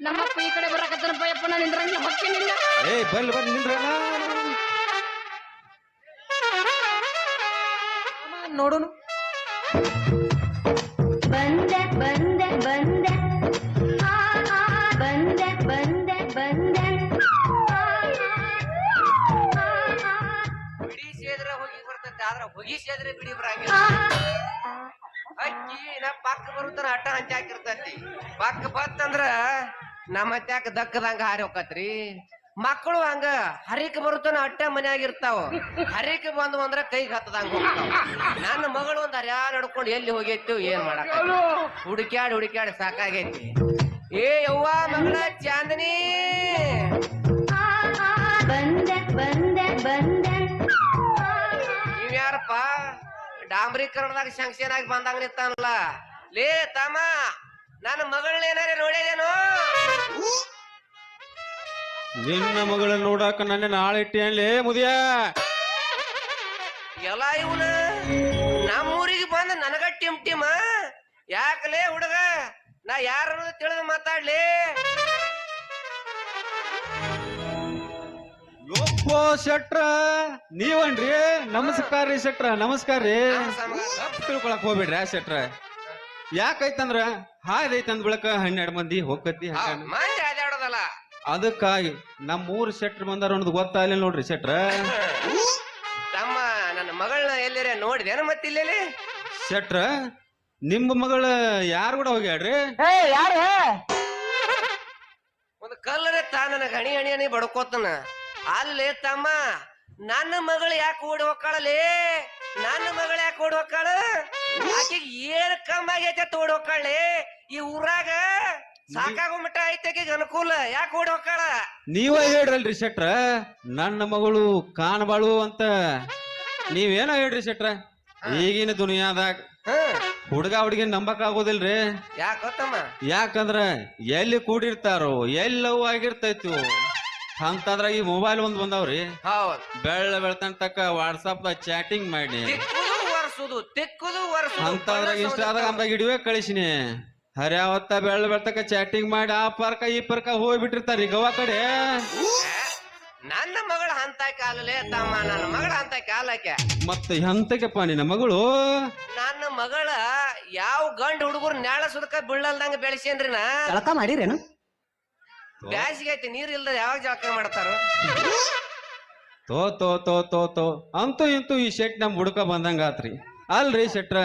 ನಮ್ಮಪ್ಪ ಈ ಕಡೆ ಬರಕತ್ತನಪ್ಪ ಯಪ್ಪ ನಾನು ನಿಂದ್ರಂಗಿಲ್ಲ ಹೊಕ್ಕೇನಿಲ್ಲ ಏ ಬರ್ಲಿ ಬರ್ಲಿ ನಿಂದ್ರಣ್ಣ ನೋಡೋಣ ಬಂದೆ ಬಂದೆ ಬಂದೆ. ಆ, ಆ, ಬಂದೆ ಬಂದೆ ಬಂದೆ. ಆ, ಆ, ಆ, ಬಿಡಿ ಸೇದ್ರ ಹೋಗಿ ಬರ್ತೈತೆ ಆದ್ರೆ ಹೋಗಿ ಸೇದ್ರೆ ಬಿಡಿ ಬರಂಗಿಲ್ಲ. ಅಕ್ಕಿ ನಾ ಪಕ್ಕ ಬರುತ್ತಾನ ಅಟ್ಟ ಹಂಚಿ ಹಾಕಿರ್ತೈತಿ. ಪಕ್ಕ ಬತ್ತಂದ್ರ ನಮ್ಮ ಅತ್ಯಾಕ ದಕ್ಕದಂಗ ಹಾರಿ ಹೋಗತ್ರಿ ಮಕ್ಕಳು ಹಂಗ ಹರಿಕ್ ಬರುತ್ತಾನ ಅಟ್ಟ ಮನ್ಯಾಗ ಇರ್ತಾವ ಹರಿಕ ಬಂದು ಅಂದ್ರ ಕೈಗೆ ಹತ್ತದಂಗ ಹೋಗ್ತಾವ. ನನ್ನ ಮಗಳು ಒಂದ್ ಹರ್ಯಾರ ನಡ್ಕೊಂಡು ಎಲ್ಲಿ ಹೋಗೈತಿ ಏನ್ ಮಾಡಕ ಹುಡುಕ್ಯಾಡ್ ಹುಡುಕ್ಯಾಡ್ ಸಾಕಾಗೈತಿ. ಏ ಯವ್ವ ಮಗಳ ಚಾಂದನಿ. ಆ, ಆ, ಬಂದೆ ಬಂದೆ ಬಂದೆ. ಆ, ಯಾರಪ್ಪ? ಡಾಂಬರೀಕರಣದಾಗ ಶಂಕ್ಷನ್ ಆಗಿ ಬಂದಂಗ ನಿಂತಾನಲ್ಲ. ಲೇ ತಮ್ಮ ನನ್ನ ಮಗಳನ್ನ ಏನಾರ ನೋಡಿದೇನು? ನಿನ್ನ ಮಗಳ ನೋಡಾಕ ನನ್ನ ನಾಳೆ ಇಟ್ಟೇನ್ಲೇ ಮುದಿಯ? ಎಲ್ಲ ಇವನ ನಮ್ಮೂರಿಗೆ ಬಂದ ನನಗ ಟಿಮ್ ಟಿಮ? ಯಾಕಲೇ ಹುಡುಗ? ನಾ ಯಾರ ತಿಳಿದು ಮಾತಾಡ್ಲಿ. ಯಪ್ಪೋ ಶೆಟ್ರ ನೀವನ್ರಿ? ನಮಸ್ಕಾರ ರೀ ಶೆಟ್ರ ನಮಸ್ಕಾರ ರೀ. ತಪ್ಪ್ ತಿಳ್ಕೊಳಕ್ ಹೋಗ್ಬೇಡ್ರಿ ಆ ಶೆಟ್ರ. ಯಾಕೈತಂದ್ರ ಹಾದೈತಂದ್ ಬಳಕ ಹನ್ನೆರಡು ಮಂದಿ ಹೋಗತಿ ಮಂದಿ ಅದಾಡೋದಲ್ಲ ಅದಕ್ಕಾಗಿ ಶೆಟ್ರ್ ಬಂದಾರ ಅನ್ನೋದು ಗೊತ್ತಾಗಲಿಲ್ಲ ನೋಡ್ರಿ ಶೆಟ್ರ? ತಮ್ಮ ನನ್ನ ಮಗಳನ್ನ ಎಲ್ಲಿರ ನೋಡಿದೇನು ಮತ್ತಿಲ್ಲ ಶೆಟ್ರ ನಿಮ್ಮ ಮಗಳ ಯಾರು ಕೂಡ ಹೋಗ್ಯಾಡ್ರಿ ಯಾರು ಒಂದು ಕಲ್ಲರೆ ತಾ ನನಗ ಹಣಿ ಹಣಿ ಹಣಿ ಬಡ್ಕೋತನ. ಅಲ್ಲೇ ತಮ್ಮ ನನ್ನ ಮಗಳು ಯಾಕೆ ಓಡಿ ಹೋಗ್ಕಾಳಲೇ? ನನ್ನ ಮಗಳು ಯಾಕೆ ಓಡಿ ಹೋಗ್ಕಾಳ? ಆಕೆಗೆ ಏನ್ ಕಮ್ಮಿ ಆಗೈತೆ ತೋಡ್ ಓಡಿ ಈ ಊರಾಗ ಸಾಕಾಗೋಮಟ್ಟ ಐತೆ ಆಕೆಗೆ ಅನುಕೂಲ. ಯಾಕೆ ಓಡಿ ಹೋಗ್ಕಾಳ? ನೀವ ಹೇಳ್ರಲ್ರಿ ಶೆಟ್ರ ನನ್ನ ಮಗಳು ಕಾಣಬಾಳು ಅಂತ. ನೀವೇನ ಹೇಳ್ರಿ ಶೆಟ್ರ? ಈಗಿನ ದುನಿಯಾದಾಗ ಹುಡುಗ ಹುಡುಗಿ ನಂಬಕ್ ಆಗೋದಿಲ್ರಿ? ಯಾಕೆ ತಮ್ಮ ಯಾಕಂದ್ರ ಎಲ್ಲಿ ಕೂಡಿರ್ತಾರೋ ಎಲ್ಲಿ ಲವ್ ಆಗಿರ್ತೈತಿ ಅಂತಂದ್ರ ಈ ಮೊಬೈಲ್ ಒಂದ್ ಬಂದಾವ್ರಿ. ಹೌದ್. ಬೆಳ್ಳ ಬೆಳ್ತನ ತಕ್ಕ ವಾಟ್ಸಪ್ ಚಾಟಿಂಗ್ ಮಾಡಿ. ತಿಕ್ಕುದು ತೆಕ್ಕುದು ಅಂತಂದ್ರ ಅಂದಾಗ ಹಿಡಿವೇ ಕಳಿಸಿನಿ. ಹರ್ಯಾವತ್ತ ಬೆಳ್ಳ ಬೆಳ್ತಕ ಚಾಟಿಂಗ್ ಮಾಡಿ ಆ ಪರ್ಕ ಈ ಪರ್ಕ ಹೋಗ್ಬಿಟ್ಟಿರ್ತಾರಿ ಗವಾ ಕಡೆ. ನನ್ನ ಮಗಳ ಅಂತ ಕಾಲಲೇ ತಮ್ಮ ನನ್ನ ಮಗಳ ಅಂತ ಕಾಲಕ್ಕೆ. ಮತ್ತೆ ಎಂತಕ್ಕೆಪ್ಪ ನಿನ್ನ ಮಗಳು? ನನ್ನ ಮಗಳ ಯಾವ ಗಂಡ ಹುಡುಗರು ನ್ಯಾಳ ಸುದಕ ಬೀಳಲ್ದಂಗ ಬೆಳೆಸೇನ್ರಿ ನಾ? ಜಳಕ ಮಾಡಿರೇನು? ಬ್ಯಾಸಿಗೆ ಐತಿ ನೀರ್ ಇಲ್ದ ಯಾವಾಗ ಜಳಕ ಮಾಡ್ತಾರ? ತೋ ತೋ ತೋ ತೋ ತೋ. ಅಂತೂ ಇಂತೂ ಈ ಶೆಟ್ ನಮ್ ಹುಡುಕ ಬಂದಂಗ ಆತ್ರಿ ಅಲ್ರಿ ಶೆಟ್ರ.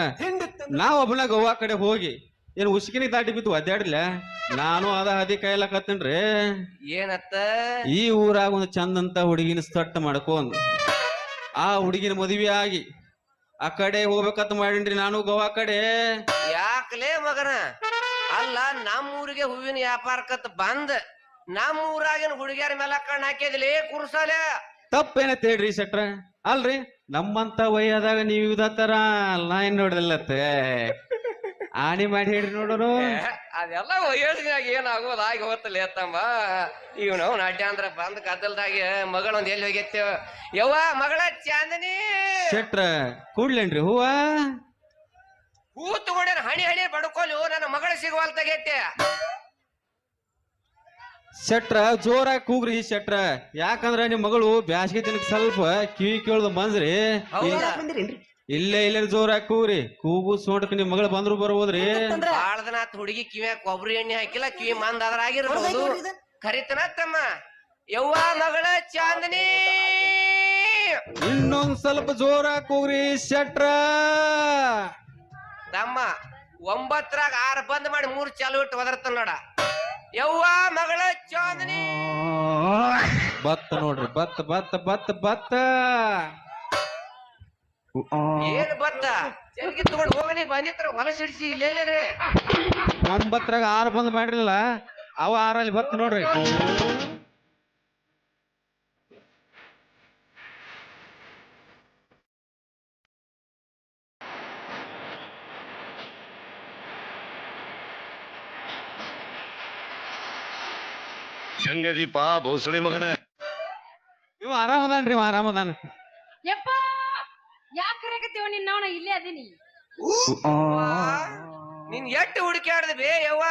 ನಾವ್ ಒಬ್ಬನ ಗೋವಾ ಕಡೆ ಹೋಗಿ ಏನ್ ಉಸ್ಕಿನಿ ದಾಟಿ ಬಿದ್ದು ಒದ್ದಾಡ್ಲ ನಾನು ಅದ ಹದಿ ಕಾಯ್ಲಕತ್ತನ್ರಿ ಏನತ್ತ? ಈ ಊರಾಗ ಒಂದು ಚಂದಂತ ಹುಡುಗಿನ ಸಟ್ ಮಾಡ್ಕೊಂಡ್ ಆ ಹುಡುಗಿನ ಮದುವೆ ಆಗಿ ಆ ಕಡೆ ಹೋಗ್ಬೇಕಂತ ಮಾಡೀನ್ರಿ ನಾನು ಗೋವಾ ಕಡೆ. ಯಾಕಲೇ ಮಗನ? ಅಲ್ಲ ನಮ್ಮೂರಿಗೆ ಹೂವಿನ ವ್ಯಾಪಾರಕ್ಕತ್ ಬಂದ್ ನಮ್ಮ ಊರಾಗಿನ ಹುಡುಗಿಯರ ಮೇಲೆ ಕಣ್ಣು ಹಾಕಿದ್ಲಿ ಕುರ್ಸಾಲೆ ತಪ್ಪೇನತ್ ಹೇಳ್ರಿ ಶೆಟ್ರ? ಅಲ್ರಿ? ನಮ್ಮಂತ ವಯ್ಯದಾಗ ನೀವು ಇದ ತರ ಲೈನ್ ನೋಡ್ರಿಲ್ಲತ್ತೆ ಆಣಿ ಮಾಡಿ ಹೇಳ್ರಿ ನೋಡೋರು. ಅದೆಲ್ಲ ವಯಸ್ಸಿನಾಗ ಏನಾಗೋದು? ಆಗಿ ಹೋಗ್ತಲ್ಲ ಎತ್ತಮ್ಮ ಇವ್ ನಾವು ನಾಟ್ಯಾಂದ್ರ ಬಂದ್ ಗದ್ದಲ್ದಾಗ ಮಗಳೊಂದ್ ಎಲ್ಲಿ ಹೋಗೈತೆ? ಯವ್ವ ಮಗಳ ಚಾಂದನಿ! ಶೆಟ್ರ ಕೂಡ್ಲೇನ್ರಿ? ಹೂವ? ಹೂ ತಗೊಂಡೇನ ಹಣಿ ಹಣಿ ಬಡ್ಕೊಲು? ನನ್ನ ಮಗಳ ಸಿಗುವಲ್ತಾಗೈತೆ ಶೆಟ್ರ ಜೋರಾಗಿ ಕೂಗ್ರಿ ಶೆಟ್ರ. ಯಾಕಂದ್ರ ನಿಮ್ ಮಗಳು ಬ್ಯಾಸ್ಗೆ ದಿನಕ್ಕೆ ಸ್ವಲ್ಪ ಕಿವಿ ಕೇಳ್ದು ಬಂದ್ರಿ. ಹೌದಾ. ಬಂದಿರೇನ್ರಿ? ಇಲ್ಲೇ ಇಲ್ಲೇ ಜೋರಾಗಿ ಕೂಗ್ರಿ. ಕೂಗು ಸೋಟಕ್ ನಿಮ್ ಮಗಳು ಬಂದ್ರು ಬರ್ಬೋದ್ರಿ. ಅಂದ್ರ ಬಾಳ ದಿನ ಆತ್ ಹುಡುಗಿ ಕಿವಿ ಕೊಬ್ಬರಿ ಎಣ್ಣೆ ಹಾಕಿಲ್ಲ ಕಿವಿ ಮಂದ ಅದ್ರ ಆಗಿರ್ಬೋದು. ಕರಿತನ ತಮ್ಮ. ಯವ್ವ ಮಗಳ ಚಾಂದನಿ. ಇನ್ನೊಂದ್ ಸ್ವಲ್ಪ ಜೋರಾಗಿ ಕೂಗ್ರಿ ಶೆಟ್ರ. ತಮ್ಮ ಒಂಬತ್ತರಾಗ ಆರ್ ಬಂದ್ ಮಾಡಿ ಮೂರ್ ಚಾಲು ಇಟ್ಟು ಒದರ್ತಾನ ನೋಡ. ಯವ್ವ ಮಗಳ ಚಾಂದನಿ. ಬತ್ತ ನೋಡ್ರಿ ಬತ್ತ ಬತ್ತ ಬತ್ತ ಬತ್ತ. ಏನ್ ಬತ್ತ? ಜಲ್ಗಿ ತಗೊಂಡ್ ಹೋಗನಿ ಬಂದಿತ್ರ ಹೊಲ ಸಿಡಿಸಿ ಇಲ್ಲೇನೇ ಬತ್ತರಾಗ ಆರು ಬಂದ್ ಮಾಡಿರಲಿಲ್ಲ ಅವ ಆರಲ್ಲಿ ಬತ್ತ ನೋಡ್ರಿ. ಹೆಂಗದೀಪ ಭೋಸಳೆ ಮಗನ. ಇವ ಆರಾಮದಾನ್ರಿ ಇವ ಆರಾಮದಾನ. ಯಪ್ಪ ಯಾಕೆ ಕರೆಕತ್ತೀವ ನಿನ್ನವನ ಇಲ್ಲೇ ಅದೀನಿ. ನಿನ್ ಎಟ್ಟು ಹುಡುಕ್ಯಾಡ್ದೆ ಬೇ ಯವ್ವ?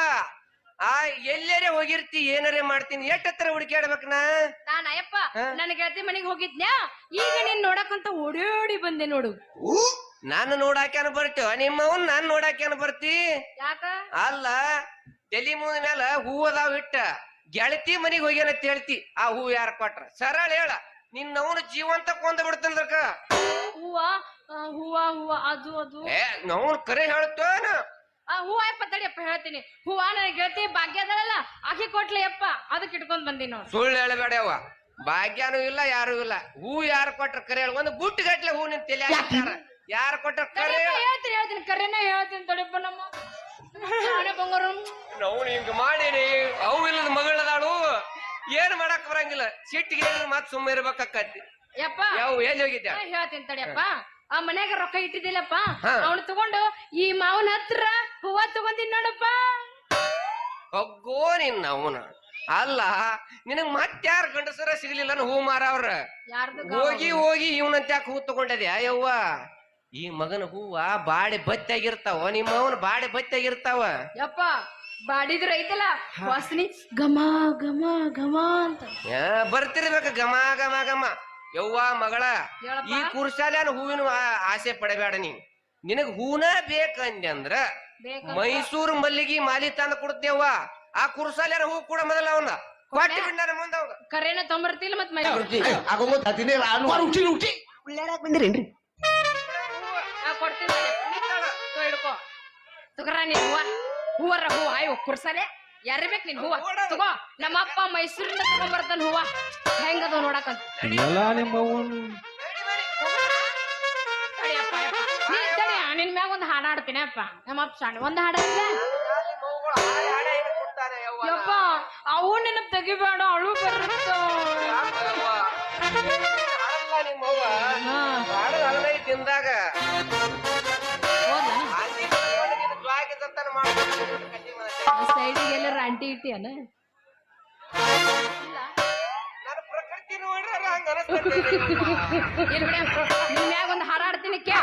ಆ ಎಲ್ಲೇರೆ ಹೋಗಿರ್ತಿ ಏನಾರೇ ಮಾಡ್ತೀನಿ ಎಷ್ಟ್ ಹತ್ರ ಹುಡುಕ್ಯಾಡ್ಬೇಕ್ ನಾ? ನಾನ್ ಅಯ್ಯಪ್ಪ ಹಾ? ನನ್ನ ಗೆಳತಿ ಮನೆಗೆ ಹೋಗಿದ್ನ್ಯಾ? ಈಗ ನೀನ್ ನೋಡಕ್ಕಂತ ಓಡಿ ಓಡಿ ಬಂದೆ ನೋಡು. ನಾನು ನೋಡಾಕ್ಯಾನ ಬರ್ತೀವ? ನಿಮ್ಮವನ್ ನಾನ್ ನೋಡಾಕ್ಯಾನ ಬರ್ತಿ? ಯಾಕ? ಅಲ್ಲ ತಲಿ ಮುಂದ ಮ್ಯಾಲ ಹೂ ಅದಾವ ಇಟ್ಟ ಗೆಳತಿ ಮನೆಗೆ ಹೋಗ್ಯಾನ ಅಂತ ಹೇಳ್ತಿ ಆ ಹೂ ಯಾರ ಕೊಟ್ರ? ಸರಳ ಹೇಳ ನಿನ್ನ ಅವನು ಜೀವಂತ ಕೊಂದ ಬಿಡ್ತಂದ್ರಕ? ಹೂವ ಆ, ಹೂವ ಹೂವ ಅದು ಅದು. ಏ ನಾವು ಕರೆ ಹೇಳ್ತೇನ? ಆ ಹೂವ ಅಪ್ಪ ತಡಿಯಪ್ಪ ಹೇಳ್ತೀನಿ. ಹೂವ ನನ್ನ ಗೆಳತಿ ಭಾಗ್ಯ ಅದಳಲ್ಲ ಆಕೆ ಕೊಟ್ಲಿ ಅಪ್ಪ ಅದಕ್ಕೆ ಇಟ್ಕೊಂಡ್ ಬಂದಿನಿ ನೋಡು. ಸುಳ್ಳು ಹೇಳಬೇಡವ ಭಾಗ್ಯನೂ ಇಲ್ಲ ಯಾರು ಇಲ್ಲ. ಹೂ ಯಾರು ಕೊಟ್ರ ಕರೆ ಹೇಳ. ಒಂದು ಬುಟ್ಟು ಗಟ್ಲೆ ಹೂ ನಿನ್ ತಲೆ ಯಾರು ಕೊಟ್ರ ಕರೆ ತಡಿಯಪ್ಪ, ಹೇಳ್ತೀನಿ ಹೇಳ್ತೀನಿ ಕರೆನೇ ಹೇಳ್ತೀನಿ ತಡಿಯಪ್ಪ ನಮ್ಮ ನಾವು ಹಿಂಗ ಮಾಡೀನಿ ಅವು ಇಲ್ಲದ ಮಗಳದಾಳು. ಏನ್ ಮಾಡಕ್ ಬರಂಗಿಲ್ಲ. ಸಿಟ್ಟಿಗೆ ಮತ್ ಸುಮ್ಮ ಇರ್ಬೇಕಾಕತಿ ಯಪ್ಪ. ಯಾವ ಎಲ್ಲಿ ಹೋಗಿದ್ದೆ ಹೇಳ್ತೀನಿ ತಡಿಯಪ್ಪ ಆ ಮನ್ಯಾಗ ರೊಕ್ಕ ಇಟ್ಟಿದ್ದಿಲ್ಲಪ್ಪ. ಅವನು ತಗೊಂಡು ಈ ಮಾವನ ಹತ್ರ ಹೂವ ತಗೊಂಡಿನ್ ನೋಡಪ್ಪ. ಹೋಗೋ ನಿನ್ನ ಅವನ. ಅಲ್ಲ ನಿನಗ್ ಮತ್ತಾರ ಗಂಡಸರ ಸಿಗ್ಲಿಲ್ಲ ಹೂ ಮಾರವ್ರ. ಅವ್ರ ಹೋಗಿ ಹೋಗಿ ಇವನಂತ ಯಾಕೆ ಹೂ ತಗೊಂಡದ್ಯಾ ಯವ್ವ? ಈ ಮಗನ ಹೂವ ಬಾಡಿ ಬತ್ತಿಯಾಗಿರ್ತಾವ ನಿಮ್ಮ ಅವನ ಬಾಡಿ ಬತ್ತಿಯಾಗಿರ್ತಾವ ಯಪ್ಪ ಬಾಡಿದ್ರ ಐತಲ್ಲ ವಾಸನಿ ಘಮ ಘಮ ಘಮ ಅಂತ ಯಾ, ಬರ್ತಿರ್ಬೇಕ ಗಮ ಘಮ ಘಮ ಯವ್ವ ಮಗಳ ಹೇಳಪ್ಪ. ಈ ಕುರ್ಸಾಲ್ಯಾನ ಹೂವಿನ ಆ- ಆಸೆ ಪಡಬೇಡ ನೀ ನಿನಗ್ ಹೂನ ಬೇಕಂದ್ರ ಬೇಕಾ? ಮೈಸೂರು ಮಲ್ಲಿಗೆ ಮಾಲಿ ತಂದ ಕೊಡ್ತೇವ ಆ ಕುರ್ಸಾಲ್ಯಾನ ಹೂ ಕೂಡ ಮೊದಲ ಅವನ ಕೊಟ್ಟಿ ಬಿಡ್ನಾರ ಮುಂದ ಅವಾಗ ಕರೆನ ತೊಂಬರ್ತಿಲ್ಲ ಮತ್ ನಾನು ತಗೋರ ನೀನ್ ಹೂವ? ಹೂವರ ಹೂವ. ಅಯ್ಯೋ ಕುರ್ಸಲೆ. ಯಾರ ಬೇಕು ನೀನ್ ಹೂವ? ತಗೋ. ನಮ್ಮ ಅಪ್ಪ ಮೈಸೂರಿಂದ ತಗೊಂಬರ್ತಾನ ಹೂವ. ಹೆಂಗದ ನೋಡಕಂತ ಎಲ್ಲ ನಿಮ್ಮವನ್ ತಡಿಯಪ್ಪ ಯಪ್ಪ. ನೀ ತಡಿ ನಿನ್ ಮ್ಯಾಗ ಒಂದ್ ಹಾಡ ಹಾಡ್ತೀನಿ ಅಪ್ಪ. ನಮ್ಮ ಅಪ್ಪ ಸಣ್ಣ ಒಂದ್ ಹಾಡ ಯಪ್ಪ ಅವು ನೆನಪ್ ತೆಗಿಬೇಡ ಅಳು ಬರುತ್ತ. ತಿಂದಾಗ. ಸೈಡಿಗೆ ಎಲ್ಲರ ಅಂಟಿ ಇಟ್ಟಿಯನ? ನನ್ನ ಪ್ರಕೃತಿ ನೋಡ್ರ ಹಂಗ ಅನಸ್ತೈತಿ ಇಲ್ಲಿ ಬಿಡ. ನಿನ್ ಮ್ಯಾಗ ಒಂದ್ ಹಾರಾಡ್ತೀನಿ ಕೇಳ